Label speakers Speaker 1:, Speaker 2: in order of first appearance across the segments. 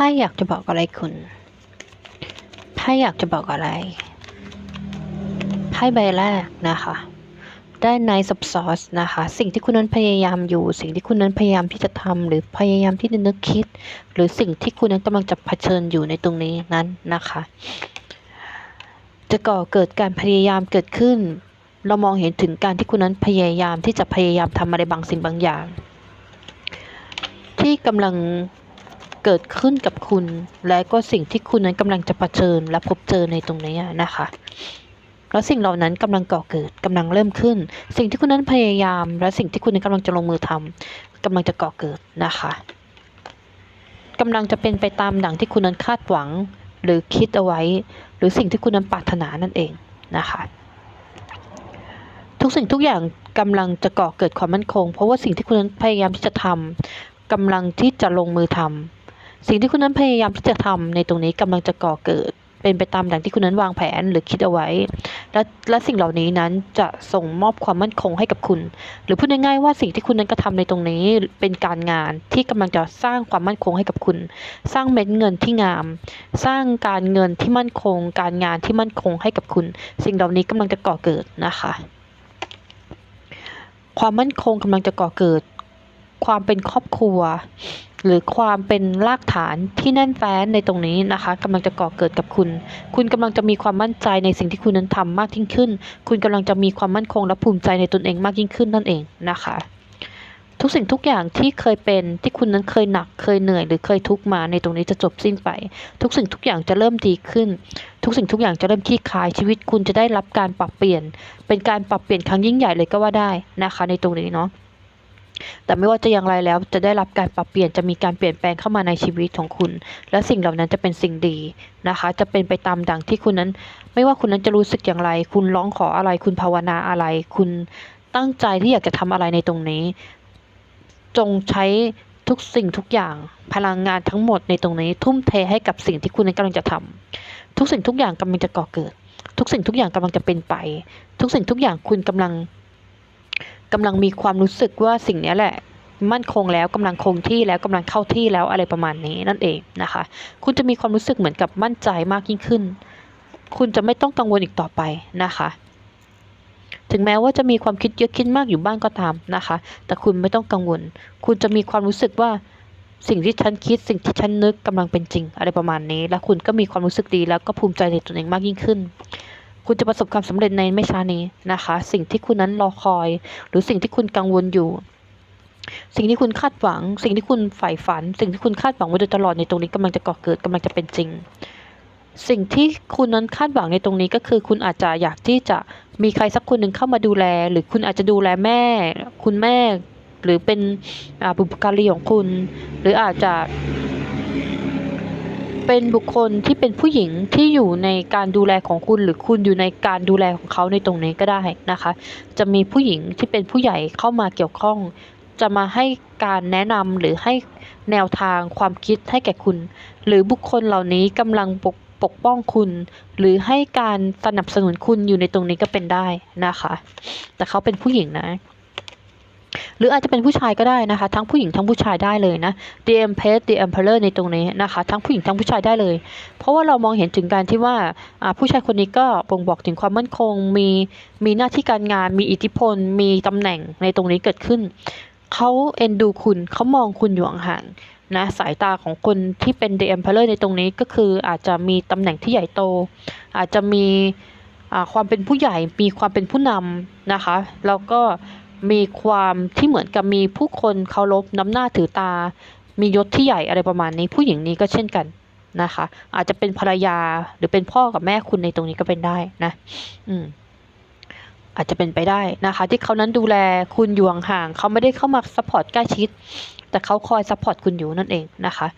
Speaker 1: พ่อยากจะบอกอะไรคุณไพ่อยากจะบอกอะไร ไพ่ใบแรกนะคะ ได้ Knight of Swords นะคะ สิ่งที่คุณนั้นพยายามอยู่ สิ่งที่คุณนั้นพยายามที่จะทำหรือพยายามที่จะนึกคิด หรือสิ่งที่คุณนั้นกำลังจะเผชิญอยู่ในตรงนี้นั้นนะคะ จะก่อเกิดการพยายามเกิดขึ้น เรามองเห็นถึงการที่คุณนั้นพยายามที่จะพยายามทำอะไรบางสิ่งบางอย่าง ที่กำลัง เกิดขึ้นกับคุณ และก็สิ่งที่คุณนั้นกำลังจะเผชิญและพบเจอในตรงนี้นะคะแล้วสิ่งเหล่านั้นกำลังก่อเกิดกำลังเริ่มขึ้น สิ่งที่คุณนั้นพยายาม และสิ่งที่คุณนั้นกำลังจะลงมือทำกำลังจะก่อเกิดนะคะกำลังจะเป็นไปตามดังที่คุณนั้นคาดหวัง หรือคิดเอาไว้ หรือสิ่งที่คุณนั้นปรารถนานั่นเองนะคะ ทุกสิ่งทุกอย่างกำลังจะก่อเกิดความมั่นคง เพราะว่าสิ่งที่คุณนั้นพยายามที่จะทำกำลังที่จะลงมือทำ สิ่งที่คุณนั้นพยายามที่จะทำในตรงนี้กำลังจะก่อเกิด เป็นไปตามดังที่คุณนั้นวางแผนหรือคิดเอาไว้ และและสิ่งเหล่านี้นั้นจะส่งมอบความมั่นคงให้กับคุณ หรือพูดง่ายๆว่าสิ่งที่คุณนั้นกระทำในตรงนี้เป็นการงานที่กำลังจะสร้างความมั่นคงให้กับคุณ สร้างเม็ดเงินที่งาม สร้างการเงินที่มั่นคง การงานที่มั่นคงให้กับคุณ สิ่งเหล่านี้กำลังจะก่อเกิดนะคะ ความมั่นคงกำลังจะก่อเกิด ความเป็นครอบครัว หรือความเป็นรากฐานที่แน่นแฟ้นในตรงนี้นะคะกำลังจะก่อเกิดกับคุณ คุณกำลังจะมีความมั่นใจในสิ่งที่คุณนั้นทำมากยิ่งขึ้น คุณกำลังจะมีความมั่นคงและภูมิใจในตนเองมากยิ่งขึ้นนั่นเองนะคะทุกสิ่งทุกอย่างที่เคยเป็นที่คุณนั้นเคยหนักเคยเหนื่อยหรือเคยทุกข์มาในตรงนี้จะจบสิ้นไป ทุกสิ่งทุกอย่างจะเริ่มดีขึ้น ทุกสิ่งทุกอย่างจะเริ่มคลี่คลายชีวิตคุณจะได้รับการปรับเปลี่ยน เป็นการปรับเปลี่ยนครั้งยิ่งใหญ่เลยก็ว่าได้นะคะ ในตรงนี้เนาะ แต่ไม่ว่าจะอย่างไรแล้วจะได้รับการปรับเปลี่ยนจะมีการเปลี่ยนแปลงเข้ามาในชีวิตของคุณ และสิ่งเหล่านั้นจะเป็นสิ่งดีนะคะ จะเป็นไปตามดังที่คุณนั้น ไม่ว่าคุณนั้นจะรู้สึกอย่างไร คุณร้องขออะไร คุณภาวนาอะไร คุณตั้งใจที่อยากจะทำอะไรในตรงนี้ จงใช้ทุกสิ่งทุกอย่างพลังงานทั้งหมดในตรงนี้ ทุ่มเทให้กับสิ่งที่คุณนั้นกำลังจะทำทุกสิ่งทุกอย่างกำลังจะก่อเกิด ทุกสิ่งทุกอย่างกำลังจะเป็นไป ทุกสิ่งทุกอย่างคุณกำลัง กำลังมีความรู้สึกว่าสิ่งนี้แหละมั่นคงแล้วกำลังคงที่แล้วกำลังเข้าที่แล้วอะไรประมาณนี้นั่นเองนะคะ คุณจะมีความรู้สึกเหมือนกับมั่นใจมากยิ่งขึ้น คุณจะไม่ต้องกังวลอีกต่อไปนะคะ ถึงแม้ว่าจะมีความคิดเยอะคิดมากอยู่บ้างก็ตามนะคะ แต่คุณไม่ต้องกังวล คุณจะมีความรู้สึกว่าสิ่งที่ฉันคิดสิ่งที่ฉันนึกกำลังเป็นจริง อะไรประมาณนี้ และคุณก็มีความรู้สึกดีแล้วก็ภูมิใจในตัวเองมากยิ่งขึ้น คุณจะประสบความสำเร็จในไม่ช้านี้นะคะ สิ่งที่คุณนั้นรอคอย หรือสิ่งที่คุณกังวลอยู่ สิ่งที่คุณคาดหวัง สิ่งที่คุณใฝ่ฝัน สิ่งที่คุณคาดหวังมาโดยตลอดในตรงนี้กำลังจะก่อเกิดกำลังจะเป็นจริง สิ่งที่คุณนั้นคาดหวังในตรงนี้ก็คือ คุณอาจจะอยากที่จะมีใครสักคนหนึ่งเข้ามาดูแล หรือคุณอาจจะดูแลแม่ คุณแม่ หรือเป็นอาบุพการีของคุณ หรืออาจจะ เป็นบุคคลที่เป็นผู้หญิงที่อยู่ในการดูแลของคุณ หรือคุณอยู่ในการดูแลของเขาในตรงนี้ก็ได้นะคะ จะมีผู้หญิงที่เป็นผู้ใหญ่เข้ามาเกี่ยวข้อง จะมาให้การแนะนำหรือให้แนวทางความคิดให้แก่คุณ หรือบุคคลเหล่านี้กำลังปกปกป้องคุณ หรือให้การสนับสนุนคุณอยู่ในตรงนี้ก็เป็นได้นะคะ แต่เขาเป็นผู้หญิงนะ หรืออาจจะเป็นผู้ชายก็ได้นะคะ ทั้งผู้หญิงทั้งผู้ชายได้เลยนะ The Empress The Emperor ในตรงนี้นะคะ ทั้งผู้หญิงทั้งผู้ชายได้เลย เพราะว่าเรามองเห็นถึงการที่ว่าผู้ชายคนนี้ก็บ่งบอกถึงความมั่นคง มีมีหน้าที่การงาน มีอิทธิพล มีตำแหน่งในตรงนี้เกิดขึ้น เขาเอ็นดูคุณเขามองคุณอยู่ห่างนะสายตาของคนที่เป็น The Emperor ในตรงนี้ก็คืออาจจะมีตำแหน่งที่ใหญ่โต อาจจะมีความเป็นผู้ใหญ่มีความเป็นผู้นำนะคะ แล้วก็ มีความที่เหมือนกับมีผู้คนเคารพน้ำหน้าถือตา มียศที่ใหญ่อะไรประมาณนี้ ผู้หญิงนี้ก็เช่นกันนะคะ อาจจะเป็นภรรยาหรือเป็นพ่อกับแม่คุณในตรงนี้ก็เป็นได้นะ อืม อาจจะเป็นไปได้นะคะ ที่เขานั้นดูแลคุณอยู่ห่างๆเขาไม่ได้เข้ามาซัพพอร์ตใกล้ชิด แต่เขาคอยซัพพอร์ตคุณอยู่นั่นเองนะคะ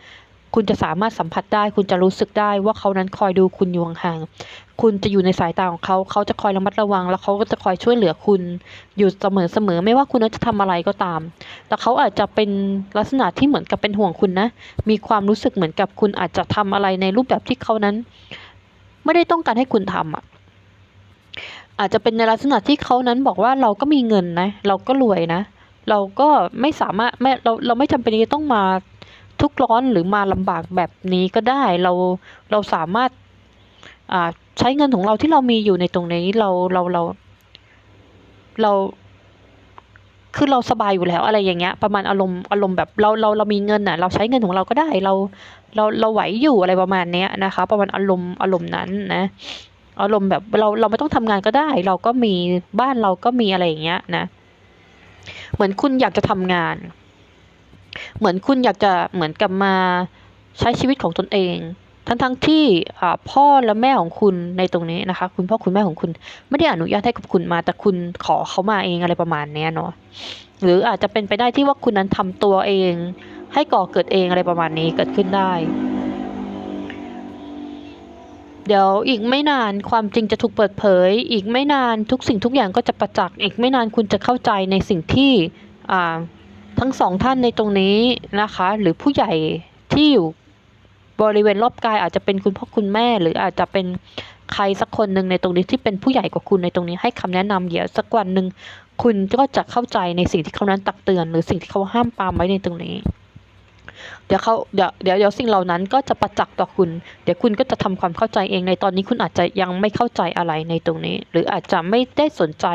Speaker 1: คุณจะสามารถสัมผัสได้ คุณจะรู้สึกได้ว่าเขานั้นคอยดูคุณอยู่ห่างๆคุณจะอยู่ในสายตาของเขา เขาจะคอยระมัดระวัง แล้วเขาก็จะคอยช่วยเหลือคุณ อยู่เสมอๆไม่ว่าคุณจะทำอะไรก็ตาม แต่เขาอาจจะเป็นลักษณะที่เหมือนกับเป็นห่วงคุณนะ มีความรู้สึกเหมือนกับคุณอาจจะทำอะไรในรูปแบบที่เขานั้น ไม่ได้ต้องการให้คุณทำอะอาจจะเป็นในลักษณะที่เขานั้นบอกว่าเราก็มีเงินนะ เราก็รวยนะ เราก็ไม่สามารถไม่เราเราไม่จำเป็นจะต้องมา ทุกร้อนหรือมาลำบากแบบนี้ก็ได้เราเราสามารถใช้เงินของเราที่เรามีอยู่ในตรงนี้เราเราเราเราคือเราสบายอยู่แล้วอะไรอย่างเงี้ย ประมาณอารมณ์อารมณ์แบบเราเราเรามีเงินอะ เราใช้เงินของเราก็ได้ เราเราเราไหวอยู่อะไรประมาณเนี้ยนะคะ ประมาณอารมณ์อารมณ์นั้นนะอารมณ์แบบเราเราไม่ต้องทำงานก็ได้ เราก็มีบ้านเราก็มีอะไรอย่างเงี้ยนะ เหมือนคุณอยากจะทำงาน เหมือนคุณอยากจะเหมือนกับมาใช้ชีวิตของตนเอง ทั้งทั้งๆที่พ่อและแม่ของคุณในตรงนี้นะคะ คุณพ่อคุณแม่ของคุณไม่ได้อนุญาตให้กับคุณมา แต่คุณขอเขามาเองอะไรประมาณนี้เนาะหรืออาจจะเป็นไปได้ที่ว่าคุณนั้นทำตัวเอง ให้ก่อเกิดเองอะไรประมาณนี้เกิดขึ้นได้ เดี๋ยวอีกไม่นานความจริงจะถูกเปิดเผย อีกไม่นานทุกสิ่งทุกอย่างก็จะประจักษ์อีกไม่นานคุณจะเข้าใจในสิ่งที่อ่า ทั้งสองท่านในตรงนี้นะคะ หรือผู้ใหญ่ที่อยู่บริเวณรอบกายอาจจะเป็นคุณพ่อคุณแม่ หรืออาจจะเป็นใครสักคนหนึ่งในตรงนี้ที่เป็นผู้ใหญ่กว่าคุณในตรงนี้ให้คำแนะนำเดี๋ยวสักวันหนึ่งคุณก็จะเข้าใจในสิ่งที่เขานั้นตักเตือน หรือสิ่งที่เขาห้ามปามไว้ในตรงนี้ เดี๋ยวเขาเดี๋ยวเดี๋ยวเดี๋ยวสิ่งเหล่านั้นก็จะประจักษ์ต่อคุณ เดี๋ยวคุณก็จะทำความเข้าใจเองในตอนนี้คุณอาจจะยังไม่เข้าใจอะไรในตรงนี้ หรืออาจจะไม่ได้สนใจ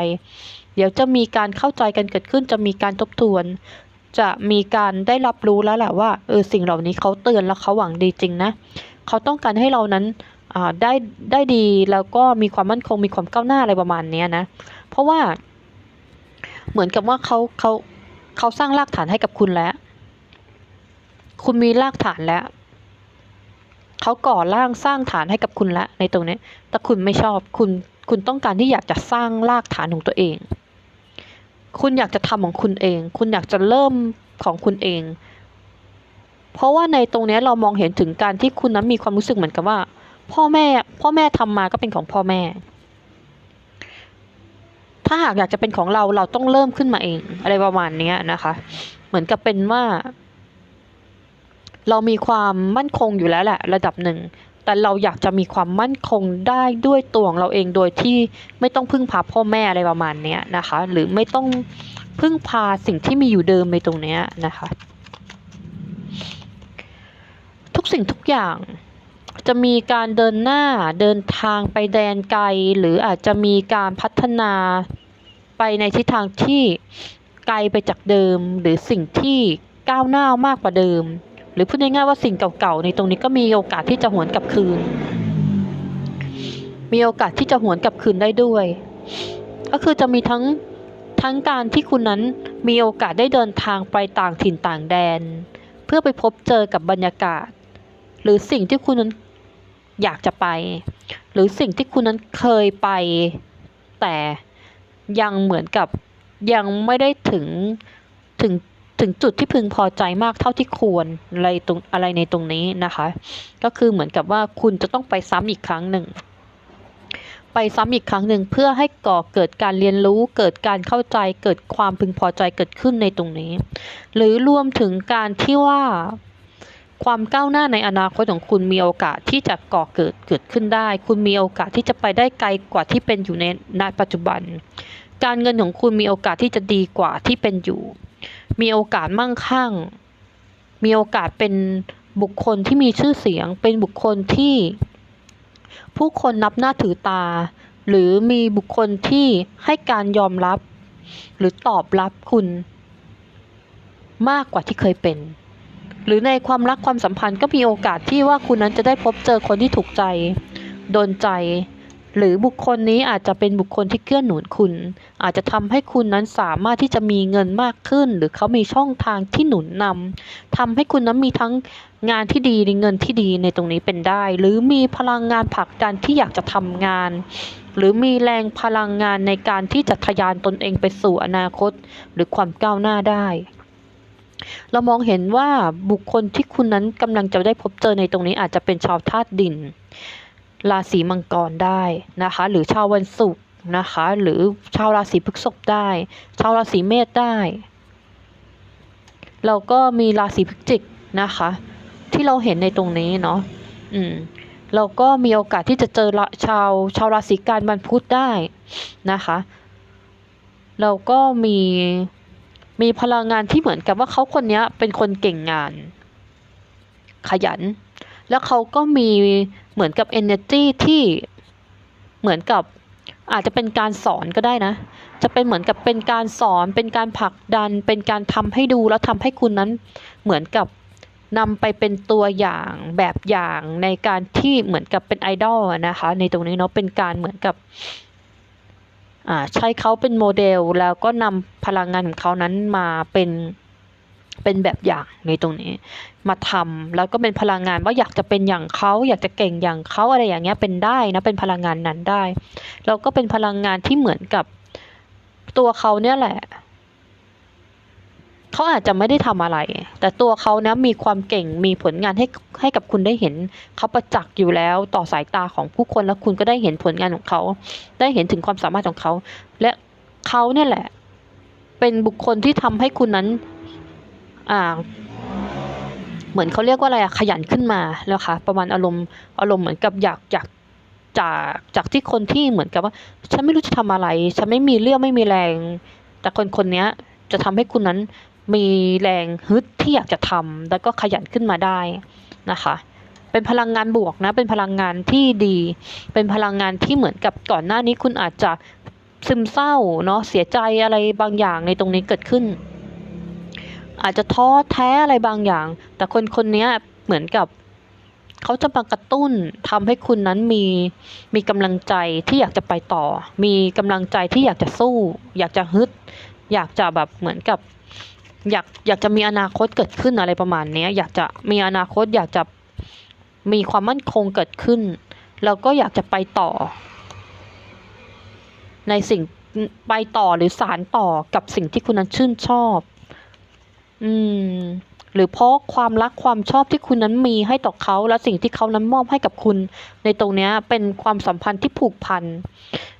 Speaker 1: เดี๋ยวจะมีการเข้าใจกันเกิดขึ้นจะมีการทบทวน จะมีการได้รับรู้แล้วแหละว่าเออสิ่งเหล่านี้เขาเตือนแล้วเขาหวังดีจริงนะเขาต้องการให้เรานั้นได้ได้ดีแล้วก็มีความมั่นคงมีความก้าวหน้าอะไรประมาณนี้นะ เพราะว่าเหมือนกับว่าเขาเขาเขาสร้างรากฐานให้กับคุณแล้ว คุณมีรากฐานแล้ว เขาก่อร่างสร้างฐานให้กับคุณแล้วในตรงนี้ แต่คุณไม่ชอบคุณคุณต้องการที่อยากจะสร้างรากฐานของตัวเอง คุณอยากจะทำของคุณเอง คุณอยากจะเริ่มของคุณเอง เพราะว่าในตรงนี้เรามองเห็นถึงการที่คุณนั้นมีความรู้สึกเหมือนกับว่า พ่อแม่ พ่อแม่ทำมาก็เป็นของพ่อแม่ ถ้าหากอยากจะเป็นของเราเราต้องเริ่มขึ้นมาเอง อะไรประมาณนี้นะคะ เหมือนกับเป็นว่า เรามีความมั่นคงอยู่แล้วแหละ ระดับหนึ่ง แต่เราอยากจะมีความมั่นคงได้ด้วยตัวของเราเองโดยที่ไม่ต้องพึ่งพาพ่อแม่อะไรประมาณนี้นะคะ หรือไม่ต้องพึ่งพาสิ่งที่มีอยู่เดิมในตรงนี้นะคะ ทุกสิ่งทุกอย่างจะมีการเดินหน้าเดินทางไปแดนไกล หรืออาจจะมีการพัฒนาไปในทิศทางที่ไกลไปจากเดิม หรือสิ่งที่ก้าวหน้ามากกว่าเดิม หรือพูดง่ายๆว่าสิ่งเก่าๆในตรงนี้ก็มีโอกาสที่จะหวนกลับคืน มีโอกาสที่จะหวนกลับคืนได้ด้วย ก็คือจะมีทั้งทั้งการที่คุณนั้นมีโอกาสได้เดินทางไปต่างถิ่นต่างแดน เพื่อไปพบเจอกับบรรยากาศ หรือสิ่งที่คุณนั้นอยากจะไป หรือสิ่งที่คุณนั้นเคยไป แต่ยังเหมือนกับยังไม่ได้ถึงถึง ถึงจุดที่พึงพอใจมากเท่าที่ควรอะไรตรงอะไรในตรงนี้นะคะ ก็คือเหมือนกับว่าคุณจะต้องไปซ้ำอีกครั้งหนึ่งไปซ้ำอีกครั้งหนึ่งเพื่อให้ก่อเกิดการเรียนรู้ เกิดการเข้าใจ เกิดความพึงพอใจเกิดขึ้นในตรงนี้ หรือรวมถึงการที่ว่าความก้าวหน้าในอนาคตของคุณมีโอกาสที่จะก่อเกิดเกิดขึ้นได้ คุณมีโอกาสที่จะไปได้ไกลกว่าที่เป็นอยู่ในณปัจจุบัน การเงินของคุณมีโอกาสที่จะดีกว่าที่เป็นอยู่ มีโอกาสมั่งคั่ง มีโอกาสเป็นบุคคลที่มีชื่อเสียง เป็นบุคคลที่ ผู้คนนับหน้าถือตา หรือมีบุคคลที่ให้การยอมรับ หรือตอบรับคุณ มากกว่าที่เคยเป็น หรือในความรักความสัมพันธ์ก็มีโอกาสที่ว่าคุณนั้นจะได้พบเจอคนที่ถูกใจ โดนใจ หรือบุคคลนี้อาจจะเป็นบุคคลที่เกื้อหนุนคุณ อาจจะทำให้คุณนั้นสามารถที่จะมีเงินมากขึ้น หรือเขามีช่องทางที่หนุนนำทำให้คุณนั้นมีทั้งงานที่ดีในเงินที่ดีในตรงนี้เป็นได้ หรือมีพลังงานผลักดันที่อยากจะทำงาน หรือมีแรงพลังงานในการที่จะทะยานตนเองไปสู่อนาคต หรือความก้าวหน้าได้เรามองเห็นว่าบุคคลที่คุณนั้นกำลังจะได้พบเจอในตรงนี้อาจจะเป็นชาวธาตุดิน ราศีมังกรได้นะคะ หรือชาววันศุกร์นะคะ หรือชาวราศีพฤษภได้ ชาวราศีเมษได้เราก็มีราศีพฤศจิกนะคะ ที่เราเห็นในตรงนี้เนาะอืมเราก็มีโอกาสที่จะเจอชาวชาวราศีกันวันพุธได้นะคะเราก็มีมีพลังงานที่เหมือนกับว่าเขาคนนี้เป็นคนเก่งงาน ขยัน แล้วเขาก็มี เหมือนกับ energy ที่เหมือนกับอาจจะเป็นการสอนก็ได้นะ จะเป็นเหมือนกับเป็นการสอน เป็นการผลักดัน เป็นการทำให้ดูแล้วทำให้คุณนั้นเหมือนกับนำไปเป็นตัวอย่างแบบอย่างในการที่เหมือนกับเป็นไอดอลนะคะ ในตรงนี้เนาะเป็นการเหมือนกับใช้เขาเป็นโมเดลแล้วก็นำพลังงานของเขานั้นมาเป็น เป็นแบบอย่างในตรงนี้ มาทำแล้วก็เป็นพลังงานว่าอยากจะเป็นอย่างเขาอยากจะเก่งอย่างเขาอะไรอย่างเงี้ยเป็นได้นะเป็นพลังงานนั้นได้แล้วก็เป็นพลังงานที่เหมือนกับตัวเขาเนี่ยแหละเขาอาจจะไม่ได้ทำอะไร แต่ตัวเขานะมีความเก่งมีผลงานให้ให้กับคุณได้เห็นเขาประจักษ์อยู่แล้วต่อสายตาของผู้คนแล้วคุณก็ได้เห็นผลงานของเขา ได้เห็นถึงความสามารถของเขา และเขาเนี่ยแหละ เป็นบุคคลที่ทำให้คุณนั้น อ่าเหมือนเขาเรียกว่าอะไรอะขยันขึ้นมาแล้วค่ะประมาณอารมณ์อารมณ์เหมือนกับอยากอยากจากจากที่คนที่เหมือนกับว่า ฉันไม่รู้จะทำอะไร ฉันไม่มีเรี่ยวไม่มีแรง แต่คนคนนี้จะทำให้คุณนั้นมีแรงฮึดที่อยากจะทำแล้วก็ขยันขึ้นมาได้นะคะ เป็นพลังงานบวกนะ เป็นพลังงานที่ดี เป็นพลังงานที่เหมือนกับก่อนหน้านี้คุณอาจจะซึมเศร้าเนาะเสียใจอะไรบางอย่างในตรงนี้เกิดขึ้น อาจจะท้อแท้อะไรบางอย่าง แต่คนคนนี้เหมือนกับเขาจะมากระตุ้นทำให้คุณนั้นมีมีกำลังใจที่อยากจะไปต่อ มีกำลังใจที่อยากจะสู้ อยากจะฮึด อยากจะแบบเหมือนกับ อยากอยากจะมีอนาคตเกิดขึ้นอะไรประมาณนี้อยากจะมีอนาคตอยากจะมีความมั่นคงเกิดขึ้น แล้วก็อยากจะไปต่อ ในสิ่งไปต่อหรือสารต่อกับสิ่งที่คุณนั้นชื่นชอบ อืม หรือเพราะความรักความชอบที่คุณนั้นมีให้ต่อเขาและสิ่งที่เขานั้นมอบให้กับคุณ ในตรงเนี้ยเป็นความสัมพันธ์ที่ผูกพัน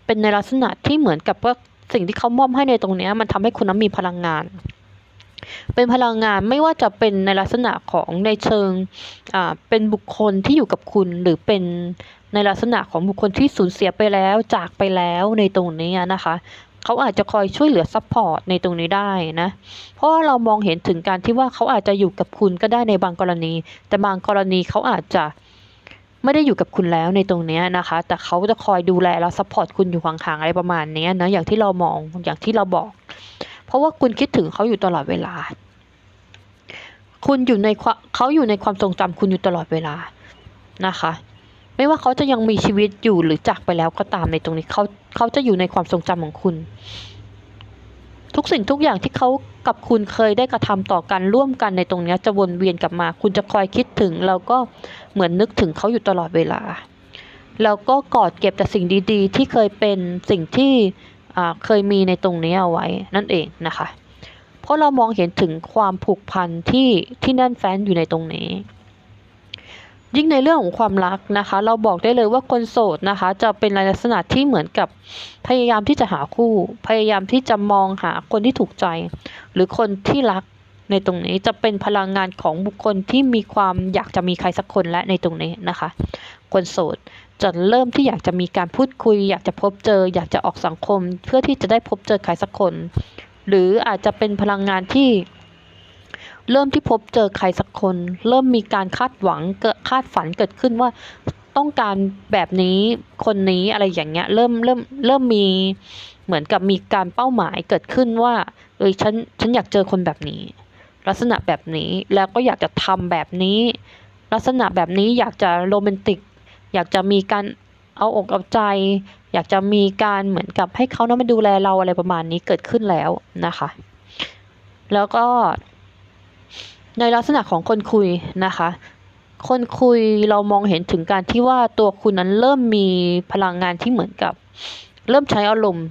Speaker 1: เป็นในลักษณะที่เหมือนกับว่าสิ่งที่เขามอบให้ในตรงเนี้ยมันทำให้คุณนั้นมีพลังงาน เป็นพลังงานไม่ว่าจะเป็นในลักษณะของในเชิงอ่าเป็นบุคคลที่อยู่กับคุณหรือเป็นในลักษณะของบุคคลที่สูญเสียไปแล้วจากไปแล้วในตรงนี้นะคะ เขาอาจจะคอยช่วยเหลือซัพพอร์ตในตรงนี้ได้นะ เพราะว่าเรามองเห็นถึงการที่ว่าเขาอาจจะอยู่กับคุณก็ได้ในบางกรณี แต่บางกรณีเขาอาจจะไม่ได้อยู่กับคุณแล้วในตรงนี้นะคะ แต่เขาจะคอยดูแลและซัพพอร์ตคุณอยู่ห่างๆอะไรประมาณนี้นะ อย่างที่เรามอง อย่างที่เราบอก เพราะว่าคุณคิดถึงเขาอยู่ตลอดเวลา คุณอยู่ในเขาอยู่ในความทรงจำคุณอยู่ตลอดเวลานะคะ ไม่ว่าเขาจะยังมีชีวิตอยู่หรือจากไปแล้วก็ตามในตรงนี้เขาเขาจะอยู่ในความทรงจำของคุณ ทุกสิ่งทุกอย่างที่เขากับคุณเคยได้กระทำต่อกันร่วมกันในตรงนี้จะวนเวียนกลับมา คุณจะคอยคิดถึง แล้วก็เหมือนนึกถึงเขาอยู่ตลอดเวลา แล้วก็กอดเก็บแต่สิ่งดี ๆ ที่เคยเป็นสิ่งที่เคยมีในตรงนี้เอาไว้นั่นเองนะคะ เพราะเรามองเห็นถึงความผูกพันที่ที่แน่นแฟ้นอยู่ในตรงนี้ ยิ่งในเรื่องของความรักนะคะ เราบอกได้เลยว่าคนโสดนะคะ จะเป็นลักษณะที่เหมือนกับพยายามที่จะหาคู่ พยายามที่จะมองหาคนที่ถูกใจ หรือคนที่รักในตรงนี้จะเป็นพลังงานของบุคคลที่มีความอยากจะมีใครสักคนและในตรงนี้นะคะ คนโสดจะเริ่มที่อยากจะมีการพูดคุย อยากจะพบเจอ อยากจะออกสังคม เพื่อที่จะได้พบเจอใครสักคน หรืออาจจะเป็นพลังงานที่ เริ่มที่พบเจอใครสักคน เริ่มมีการคาดหวังเกิดคาดฝันเกิดขึ้นว่าต้องการแบบนี้คนนี้อะไรอย่างเงี้ยเริ่มเริ่มเริ่มมีเหมือนกับมีการเป้าหมายเกิดขึ้นว่าเอยฉันฉันอยากเจอคนแบบนี้ ลักษณะแบบนี้แล้วก็อยากจะทำแบบนี้ ลักษณะแบบนี้อยากจะโรแมนติก อยากจะมีการเอาอกเอาใจ อยากจะมีการเหมือนกับให้เขานั้นมาดูแลเราอะไรประมาณนี้เกิดขึ้นแล้วนะคะ แล้วก็ ในลักษณะของคนคุยนะคะ คนคุยเรามองเห็นถึงการที่ว่าตัวคุณนั้นเริ่มมีพลังงานที่เหมือนกับ เริ่มใช้อารมณ์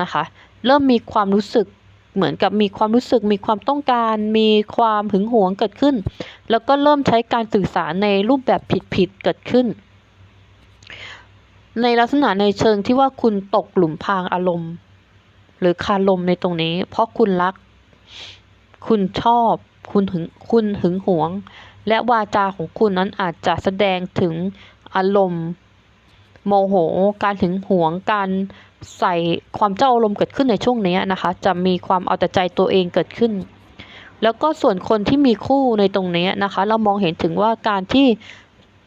Speaker 1: นะคะ เริ่มมีความรู้สึกเหมือนกับมีความรู้สึกมีความต้องการ มีความหึงหวงเกิดขึ้น แล้วก็เริ่มใช้การสื่อสารในรูปแบบผิดๆเกิดขึ้น ในลักษณะในเชิงที่ว่าคุณตกหลุมพรางอารมณ์ หรือคาลมในตรงนี้ เพราะคุณรัก คุณชอบ คุณหึงคุณหึงหวง และวาจาของคุณนั้นอาจจะแสดงถึงอารมณ์ โมโห การหึงหวง การใส่ความเจ้าอารมณ์เกิดขึ้นในช่วงนี้นะคะ จะมีความเอาแต่ใจตัวเองเกิดขึ้น แล้วก็ส่วนคนที่มีคู่ในตรงนี้นะคะ เรามองเห็นถึงว่าการที่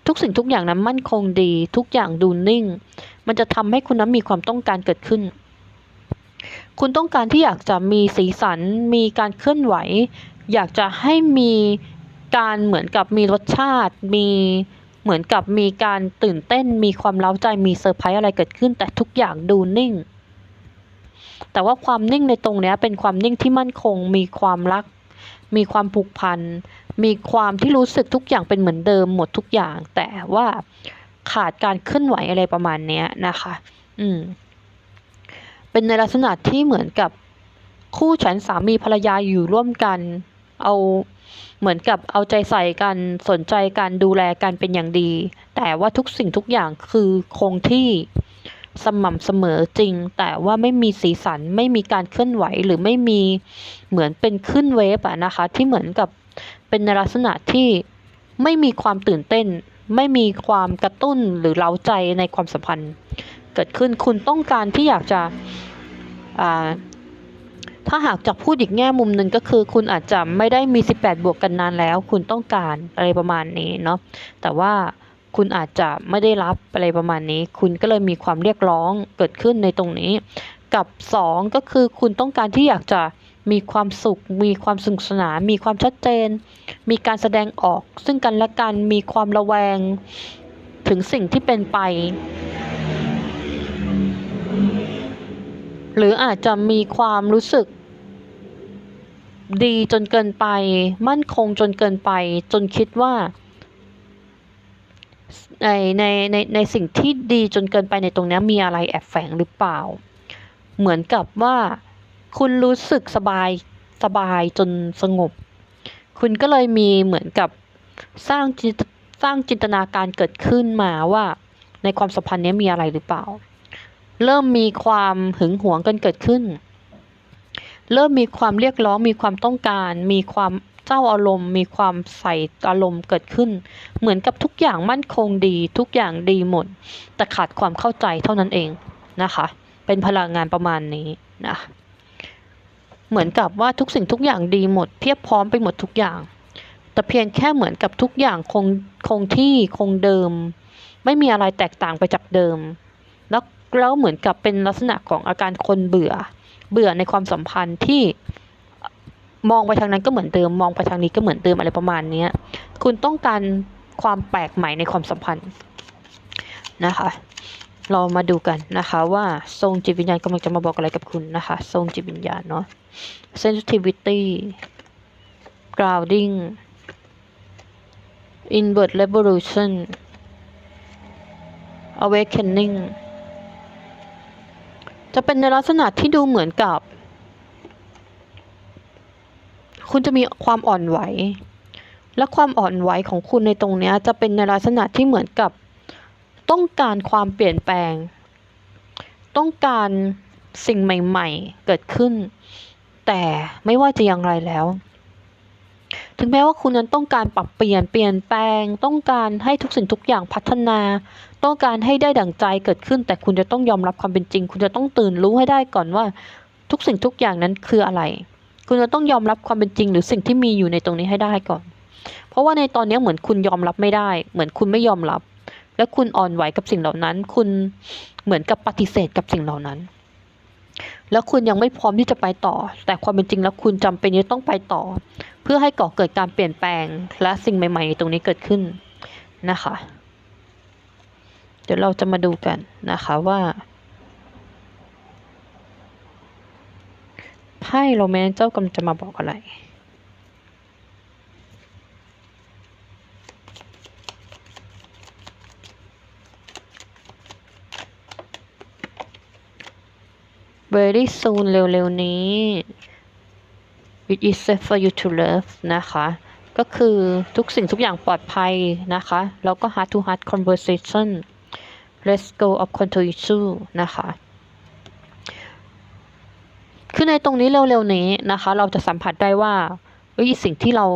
Speaker 1: ทุกสิ่งทุกอย่างนั้นมั่นคงดี ทุกอย่างดูนิ่ง มันจะทำให้คุณนั้นมีความต้องการเกิดขึ้น คุณต้องการที่อยากจะมีสีสัน มีการเคลื่อนไหว อยากจะให้มีการเหมือนกับมีรสชาติ มีเหมือนกับมีการตื่นเต้น มีความเล้าใจ มีเซอร์ไพรส์อะไรเกิดขึ้น แต่ทุกอย่างดูนิ่ง แต่ว่าความนิ่งในตรงนี้เป็นความนิ่งที่มั่นคง มีความรัก มีความผูกพัน มีความที่รู้สึกทุกอย่างเป็นเหมือนเดิมหมดทุกอย่าง แต่ว่าขาดการเคลื่อนไหวอะไรประมาณนี้นะคะ อืม เป็นในลักษณะที่เหมือนกับคู่ฉันสามีภรรยาอยู่ร่วมกัน เอาเหมือนกับเอาใจใส่กันสนใจกันดูแลกันเป็นอย่างดี แต่ว่าทุกสิ่งทุกอย่างคือคงที่สม่ำเสมอจริง แต่ว่าไม่มีสีสันไม่มีการเคลื่อนไหวหรือไม่มีเหมือนเป็นขึ้นเวฟอะนะคะ ที่เหมือนกับเป็นในลักษณะที่ไม่มีความตื่นเต้น ไม่มีความกระตุ้นหรือเร้าใจในความสัมพันธ์ เกิดขึ้นคุณต้องการที่อยากจะอ่า ถ้าหากจะพูดอีกแง่มุมหนึ่งก็คือ คุณอาจจะไม่ได้มี 18 บวกกันนานแล้ว คุณต้องการอะไรประมาณนี้เนาะแต่ว่าคุณอาจจะไม่ได้รับอะไรประมาณนี้ คุณก็เลยมีความเรียกร้องเกิดขึ้นในตรงนี้ กับ 2 ก็คือคุณต้องการที่อยากจะมีความสุข มีความสนุกสนาน มีความชัดเจน มีการแสดงออก ซึ่งกันและกัน มีความระแวงถึงสิ่งที่เป็นไป หรืออาจจะมีความรู้สึก ดีจนเกินไป มั่นคงจนเกินไป จนคิดว่า ในในในในสิ่งที่ดีจนเกินไปในตรงนี้มีอะไรแอบแฝงหรือเปล่า เหมือนกับว่า คุณรู้สึกสบายสบายจนสงบ คุณก็เลยมีเหมือนกับสร้างจิตสร้างจินตนาการเกิดขึ้นมาว่า ในความสัมพันธ์นี้มีอะไรหรือเปล่า เริ่มมีความหึงหวงกันเกิดขึ้น เริ่มมีความเรียกร้องมีความต้องการ มีความเจ้าอารมณ์ มีความใส่อารมณ์เกิดขึ้น เหมือนกับทุกอย่างมั่นคงดี ทุกอย่างดีหมด แต่ขาดความเข้าใจเท่านั้นเองนะคะ เป็นพลังงานประมาณนี้นะเหมือนกับว่าทุกสิ่งทุกอย่างดีหมดเพียบพร้อมไปหมดทุกอย่าง แต่เพียงแค่เหมือนกับทุกอย่างคงคงที่คงเดิม ไม่มีอะไรแตกต่างไปจากเดิม แล้วแล้วเหมือนกับเป็นลักษณะของอาการคนเบื่อ เบื่อในความสัมพันธ์ที่มองไปทางนั้นก็เหมือนเดิม มองไปทางนี้ก็เหมือนเดิมอะไรประมาณนี้คุณต้องการความแปลกใหม่ในความสัมพันธ์นะคะ เรามาดูกันนะคะ ว่าทรงจิตวิญญาณกำลังจะมาบอกอะไรกับคุณนะคะ ทรงจิตวิญญาณเนาะ sensitivity grounding inward revolution awakening จะเป็นในลักษณะที่ดูเหมือนกับ คุณจะมีความอ่อนไหว และความอ่อนไหวของคุณในตรงนี้จะเป็นในลักษณะที่เหมือนกับ ต้องการความเปลี่ยนแปลง ต้องการสิ่งใหม่ๆ เกิดขึ้น แต่ไม่ว่าจะอย่างไรแล้ว ถึงแม้ว่าคุณนั้นต้องการปรับเปลี่ยนเปลี่ยนแปลง ต้องการให้ทุกสิ่งทุกอย่างพัฒนา ต้องการให้ได้ดั่งใจเกิดขึ้น แต่คุณจะต้องยอมรับความเป็นจริง คุณจะต้องตื่นรู้ให้ได้ก่อนว่า ทุกสิ่งทุกอย่างนั้นคืออะไร คุณจะต้องยอมรับความเป็นจริง หรือสิ่งที่มีอยู่ในตรงนี้ให้ได้ก่อน เพราะว่าในตอนนี้เหมือนคุณยอมรับไม่ได้ เหมือนคุณไม่ยอมรับ และคุณอ่อนไหวกับสิ่งเหล่านั้น คุณเหมือนกับปฏิเสธกับสิ่งเหล่านั้น แล้วคุณยังไม่พร้อมที่จะไปต่อ แต่ความเป็นจริงแล้วคุณจำเป็นจะต้องไปต่อ เพื่อให้ก่อเกิดการเปลี่ยนแปลง และสิ่งใหม่ๆในตรงนี้เกิดขึ้นนะคะ เดี๋ยวเราจะมาดูกันนะคะว่าไพ่โรแมนเจ้ากำลังจะมาบอกอะไร very soon เร็วๆ นี้ it is safe for you to love นะคะ ก็คือทุกสิ่งทุกอย่างปลอดภัยนะคะ แล้วก็ heart to heart conversation let's go of control issue นะคะ คือในตรงนี้เร็วๆนี้นะคะ เราจะสัมผัสได้ว่าสิ่งที่เรา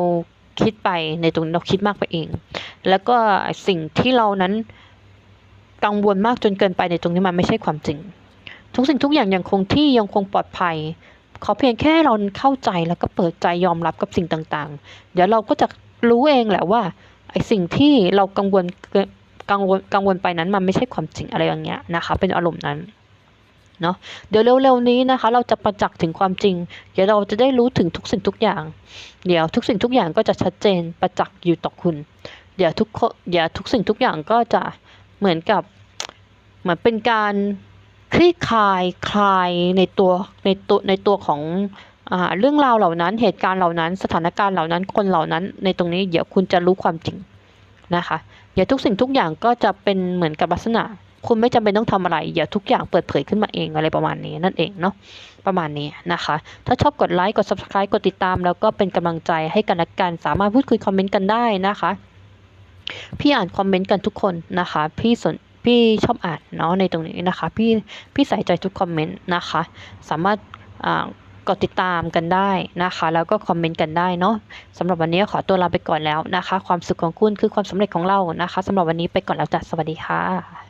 Speaker 1: คิดไปในตรงเราคิดมากไปเอง แล้วก็สิ่งที่เรานั้นกังวลมากจนเกินไปในตรงนี้มันไม่ใช่ความจริง ทุกสิ่งทุกอย่างยังคงที่ยังคงปลอดภัยขอเพียงแค่เราเข้าใจแล้วก็เปิดใจยอมรับกับสิ่งต่างๆ เดี๋ยวเราก็จะรู้เองแหละว่าไอ้สิ่งที่เรากังวลเกังวลกังวลไปนั้นมันไม่ใช่ความจริงอะไรอย่างเงี้ยนะคะ เป็นอารมณ์นั้นเนาะเดี๋ยวเร็วๆนี้นะคะ เราจะประจักษ์ถึงความจริง เดี๋ยวเราจะได้รู้ถึงทุกสิ่งทุกอย่าง เดี๋ยวทุกสิ่งทุกอย่างก็จะชัดเจนประจักษ์อยู่ต่อคุณ เดี๋ยวทุกเดี๋ยวทุกสิ่งทุกอย่างก็จะเหมือนกับเหมือนเป็นการคลี่คลายคลายในตัวในตัวในตัวของอเรื่องราวเหล่านั้น เหตุการณ์เหล่านั้น สถานการณ์เหล่านั้นคนเหล่านั้น ในตรงนี้เดี๋ยวคุณจะรู้ความจริง นะคะเดี๋ยวทุกสิ่งทุกอย่างก็จะเป็นเหมือนกับลักษณะ คุณไม่จำเป็นต้องทำอะไรเดี๋ยวทุกอย่างเปิดเผยขึ้นมาเองอะไรประมาณนี้นั่นเองเนาะประมาณนี้นะคะ ถ้าชอบกดไลค์กด subscribe กดติดตาม แล้วก็เป็นกำลังใจให้กันและกันสามารถพูดคุยคอมเมนต์กันได้นะคะ พี่อ่านคอมเมนต์กันทุกคนนะคะ พี่สนพี่ชอบอ่านเนาะในตรงนี้นะคะ พี่พี่ใส่ใจทุกคอมเมนต์นะคะ สามารถอ่า กดติดตามกันได้นะคะ แล้วก็คอมเมนต์กันได้เนาะสำหรับวันนี้ขอตัวลาไปก่อนแล้วนะคะ ความสุขของคุณคือความสำเร็จของเรานะคะสำหรับวันนี้ไปก่อนแล้วจ้ะสวัสดีค่ะ